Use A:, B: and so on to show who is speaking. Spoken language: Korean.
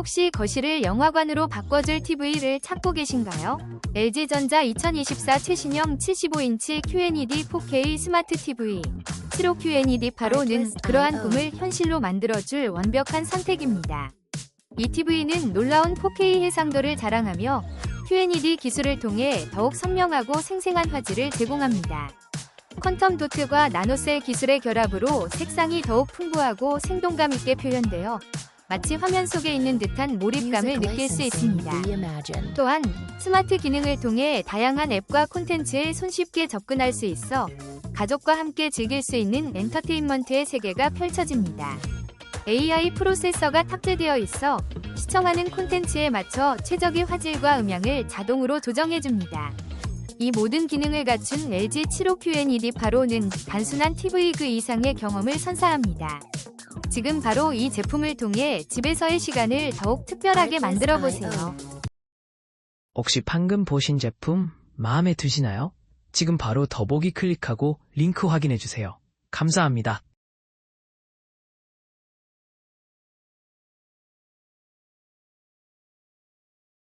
A: 혹시 거실을 영화관으로 바꿔줄 TV를 찾고 계신가요? LG전자 2024 최신형 75인치 QNED 4K 스마트 TV 75 QNED 8호는 그러한 꿈을 현실로 만들어줄 완벽한 선택입니다. 이 TV는 놀라운 4K 해상도를 자랑하며 QNED 기술을 통해 더욱 선명하고 생생한 화질을 제공합니다. 퀀텀 도트과 나노셀 기술의 결합으로 색상이 더욱 풍부하고 생동감 있게 표현되어 마치 화면 속에 있는 듯한 몰입감을 느낄 수 있습니다. 또한 스마트 기능을 통해 다양한 앱과 콘텐츠에 손쉽게 접근할 수 있어 가족과 함께 즐길 수 있는 엔터테인먼트의 세계가 펼쳐집니다. AI 프로세서가 탑재되어 있어 시청하는 콘텐츠에 맞춰 최적의 화질과 음향을 자동으로 조정해줍니다. 이 모든 기능을 갖춘 LG 75QNED 8호는 단순한 TV 그 이상의 경험을 선사합니다. 지금 바로 이 제품을 통해 집에서의 시간을 더욱 특별하게 만들어 보세요.
B: 혹시 방금 보신 제품 마음에 드시나요? 지금 바로 더보기 클릭하고 링크 확인해 주세요. 감사합니다.